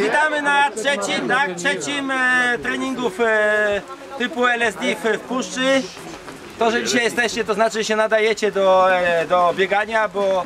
Witamy na trzecim, tak, trzecim e, treningów e, typu LSD w, puszczy. To, że dzisiaj jesteście, to znaczy, że się nadajecie do, e, do biegania, bo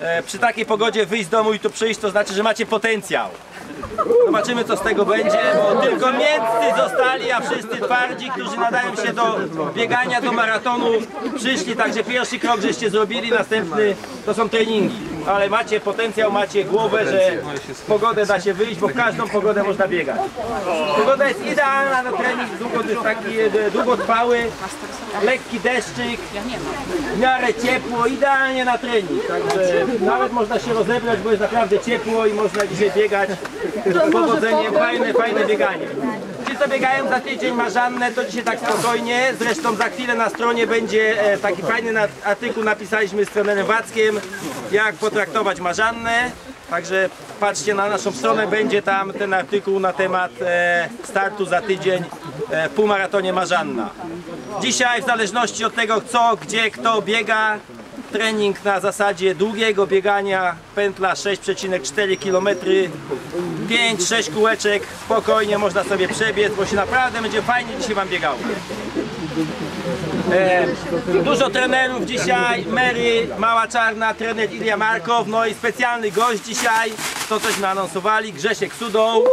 e, przy takiej pogodzie wyjść z domu i tu przyjść, to znaczy, że macie potencjał. Zobaczymy co z tego będzie, bo tylko miękcy zostali, a wszyscy twardzi, którzy nadają się do biegania, do maratonu przyszli, także pierwszy krok żeście zrobili, następny to są treningi. Ale macie potencjał, macie głowę, że w pogodę da się wyjść, bo w każdą pogodę można biegać. Pogoda jest idealna na trening, długo, taki e, długotrwały, lekki deszczyk, w miarę ciepło, idealnie na trening. Także nawet można się rozebrać, bo jest naprawdę ciepło i można dzisiaj biegać z powodzeniem. Fajne, fajne bieganie. Ci co biegają za tydzień marzanne, to dzisiaj tak spokojnie. Zresztą za chwilę na stronie będzie e, taki fajny artykuł napisaliśmy z trenerem Wackiem, jak potraktować marzannę. Także patrzcie na naszą stronę, będzie tam ten artykuł na temat e, startu za tydzień e, w półmaratonie Marzanna. Dzisiaj w zależności od tego co, gdzie, kto biega, trening na zasadzie długiego biegania, pętla 6,4 km, 5-6 kółeczek, spokojnie można sobie przebiec, bo się naprawdę będzie fajnie dzisiaj Wam biegało. E, dużo trenerów dzisiaj, Mary, Mała Czarna, trener Ilia Markow, no i specjalny gość dzisiaj, to cośmy anonsowali, Grzesiek Sudą.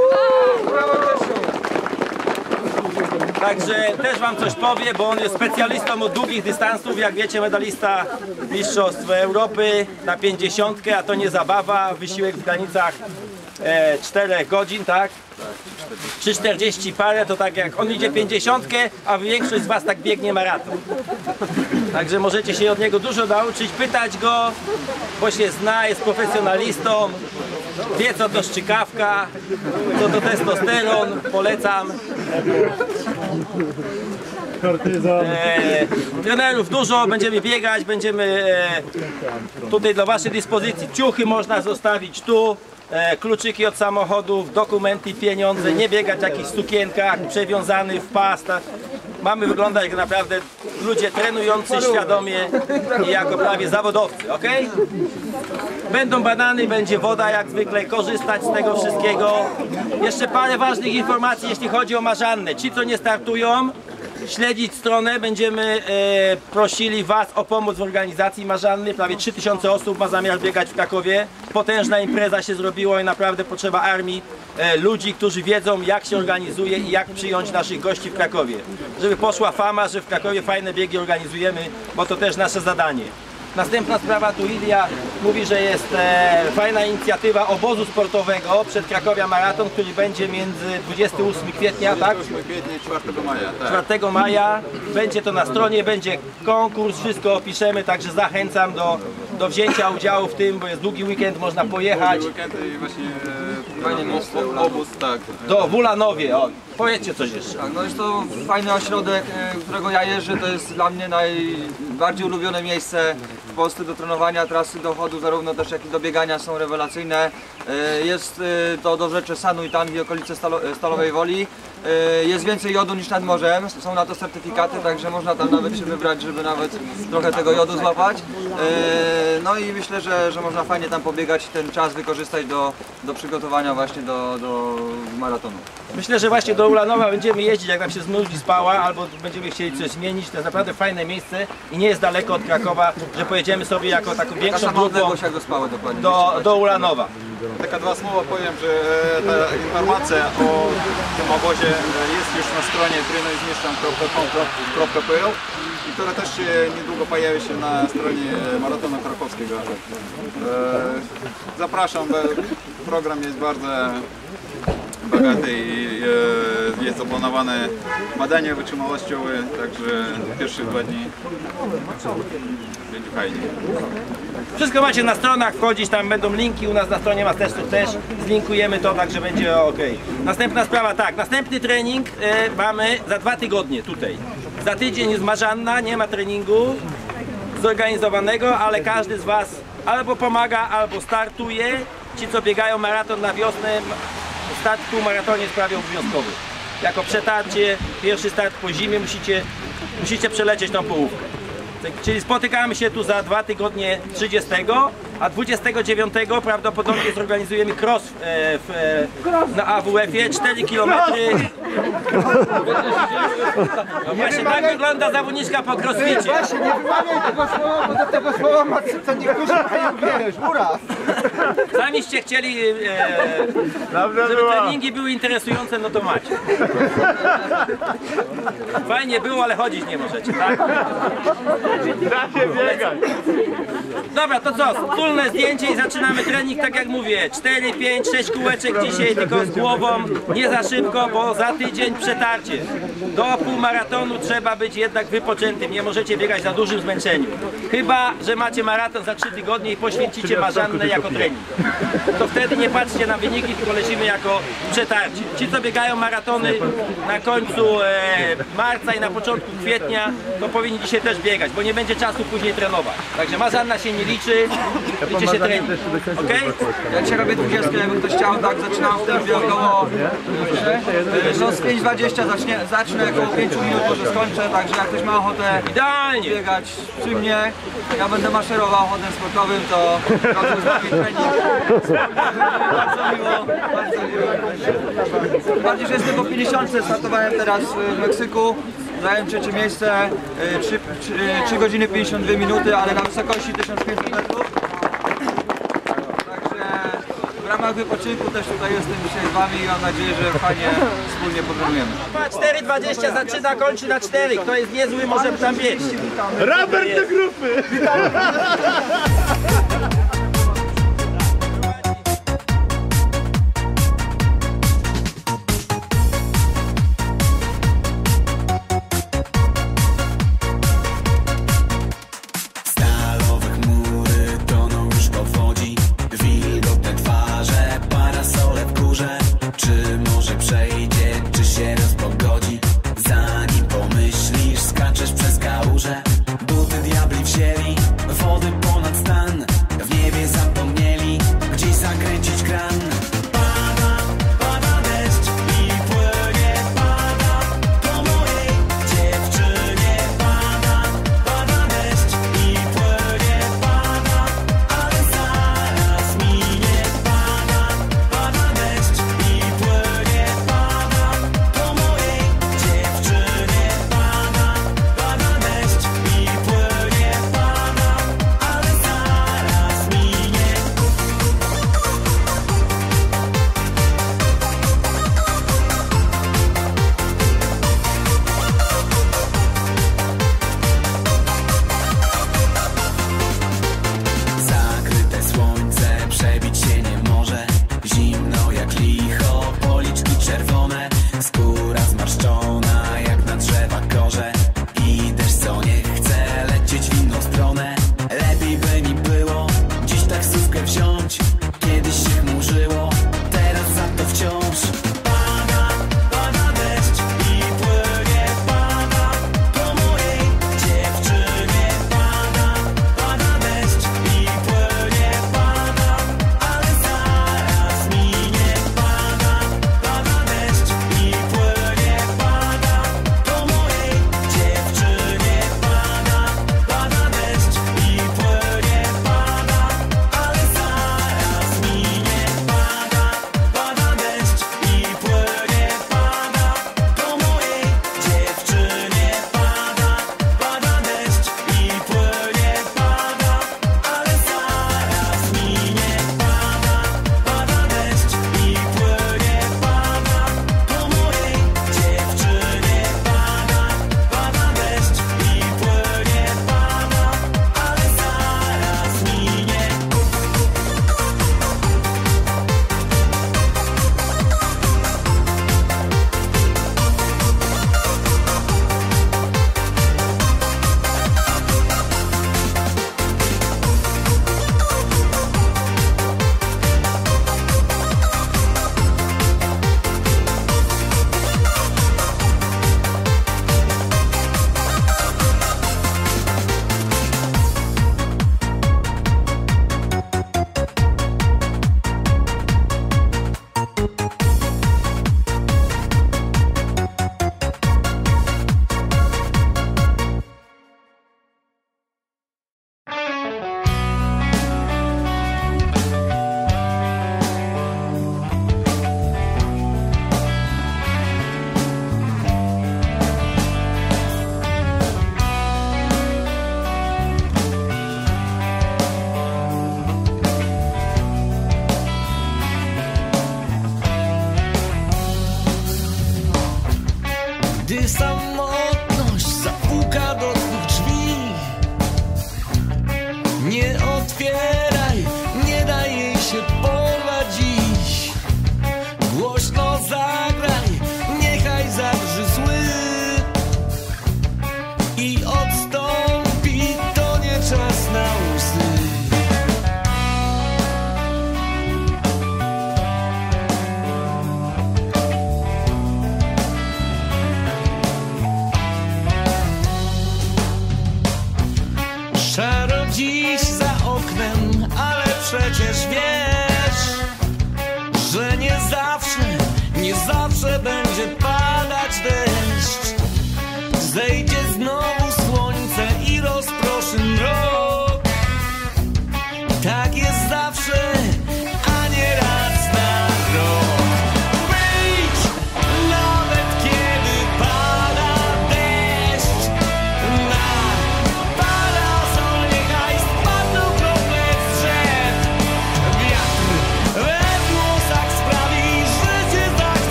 Także też Wam coś powie, bo on jest specjalistą od długich dystansów, jak wiecie medalista Mistrzostw Europy na 50, a to nie zabawa, wysiłek w granicach e, 4 godzin, tak? 3,40 parę to tak jak on idzie 50, a większość z Was tak biegnie maraton. Także możecie się od niego dużo nauczyć, pytać go, bo się zna, jest profesjonalistą, wie co to szczykawka, co to testosteron, polecam. E, trenerów dużo, będziemy biegać, będziemy e, tutaj dla Waszej dyspozycji. Ciuchy można zostawić tu, kluczyki od samochodów, dokumenty, pieniądze, nie biegać w jakichś sukienkach, przewiązany w pas. tak. Mamy wyglądać jak naprawdę ludzie trenujący świadomie i jako prawie zawodowcy, ok? Będą banany, będzie woda jak zwykle, korzystać z tego wszystkiego. Jeszcze parę ważnych informacji, jeśli chodzi o marzannę. Ci, co nie startują, śledzić stronę. Będziemy e, prosili Was o pomoc w organizacji marzanny. Prawie 3000 osób ma zamiar biegać w Krakowie. Potężna impreza się zrobiła i naprawdę potrzeba armii e, ludzi, którzy wiedzą jak się organizuje i jak przyjąć naszych gości w Krakowie. Żeby poszła fama, że w Krakowie fajne biegi organizujemy, bo to też nasze zadanie. Następna sprawa, tu Ilia mówi, że jest e, fajna inicjatywa obozu sportowego przed Krakowia Maraton, który będzie między 28 kwietnia, tak? 8 kwietnia i 4 maja, tak. 4 maja. Będzie to na stronie, będzie konkurs, wszystko opiszemy, także zachęcam do, do wzięcia udziału w tym, bo jest długi weekend, można pojechać Weekendy i właśnie e, fajnie obóz, tak. do Wulanowie. O, powiedzcie coś jeszcze. Tak, no jest to fajny ośrodek, e, którego ja jeżdżę, to jest dla mnie najbardziej ulubione miejsce w Polsce do trenowania, trasy do chodu, zarówno też jak i do biegania są rewelacyjne. E, Jest e, to do rzeczy Sanu i Tangi, okolice Stalo, Stalowej Woli. E, Jest więcej jodu niż nad morzem, są na to certyfikaty, także można tam nawet się wybrać, żeby nawet trochę tego jodu złapać. E, No i myślę, że, że można fajnie tam pobiegać, ten czas wykorzystać do, do przygotowania właśnie do, do maratonu. Myślę, że właśnie do Ulanowa będziemy jeździć, jak nam się znudzi spała, albo będziemy chcieli coś zmienić. To jest naprawdę fajne miejsce i nie jest daleko od Krakowa, że pojedziemy sobie jako taką Ta większą grupą do do, do Ulanowa. Taka dwa słowa powiem, że e, ta informacja o tym obozie e, jest już na stronie trenoizmieszczam.com.pl i która też niedługo pojawi się na stronie Maratonu Krakowskiego. E, Zapraszam, program jest bardzo bogaty i e, jest zaplanowane badania wytrzymałościowe, także pierwsze dwa dni będzie fajnie. Wszystko macie na stronach, wchodzić tam będą linki, u nas na stronie Masterstów też zlinkujemy to, także będzie ok. Następna sprawa, tak, następny trening e, mamy za dwa tygodnie tutaj. Za tydzień jest Marzanna, nie ma treningu zorganizowanego, ale każdy z Was albo pomaga, albo startuje. Ci co biegają maraton na wiosnę, start w półmaratonie jest prawie obowiązkowy. Jako przetarcie, pierwszy start po zimie musicie, musicie przelecieć tą połówkę. Czyli spotykamy się tu za dwa tygodnie 30 a 29 prawdopodobnie zorganizujemy cross e, w, e, na AWF-ie 4 km. No właśnie tak wygląda zawodniczka po crossficie. Właśnie, nie wymawiaj tego słowa, bo do tego słowa ma co niektórzy mają, wiesz, uraz. Samiście chcieli, e, żeby treningi były interesujące, no to macie. Fajnie było, ale chodzić nie możecie, tak? Da się biegać. Dobra, to co? Wspólne zdjęcie i zaczynamy trening, tak jak mówię. 4, 5, 6 kółeczek dzisiaj, tylko z głową, nie za szybko, bo za tydzień przetarcie. Do półmaratonu trzeba być jednak wypoczętym, nie możecie biegać na dużym zmęczeniu. Chyba, że macie maraton za 3 tygodnie i poświęcicie marzannę jako trening. To wtedy nie patrzcie na wyniki, tylko lecimy jako przetarcie. Ci, co biegają maratony na końcu e, marca i na początku kwietnia, to powinni dzisiaj też biegać, bo nie będzie czasu później trenować. Także marzanna się nie liczy, liczy się trening. Okej? Ja dzisiaj robię 20, jakby ktoś chciał, tak, zaczynam w tempie około no z 5.20 zacznie, zacznę, około 5 minut może skończę, także jak ktoś ma ochotę Idealnie! biegać przy mnie, ja będę maszerował chodem sportowym, to robię z wami trening. Bardzo miło, bardzo miło. Tym Bardziej, że jestem po 50, startowałem teraz w Meksyku. Zająłem trzecie miejsce, 3, 3 godziny 52 minuty, ale na wysokości 1500 metrów. Także w ramach wypoczynku też tutaj jestem dzisiaj z Wami i mam nadzieję, że fajnie wspólnie podróżujemy. 4,20 zaczyna, kończy na 4. Kto jest niezły, może tam biec. Robert do grupy. emotion ale przecież wiesz, że nie zawsze, nie zawsze będzie pan.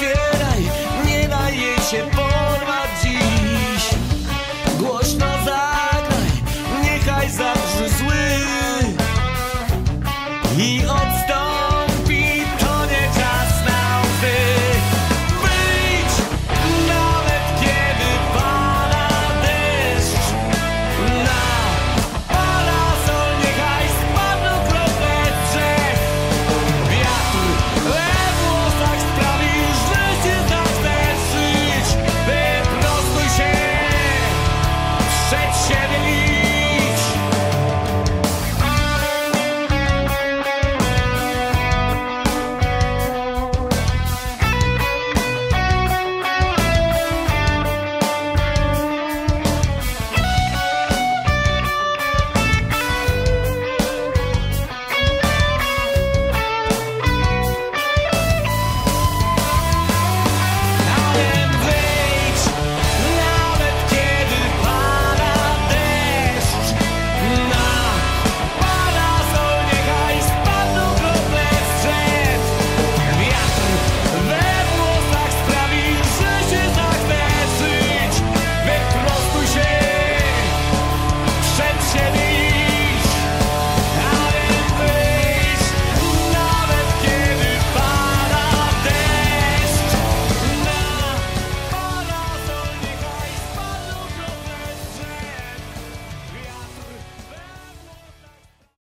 Yeah.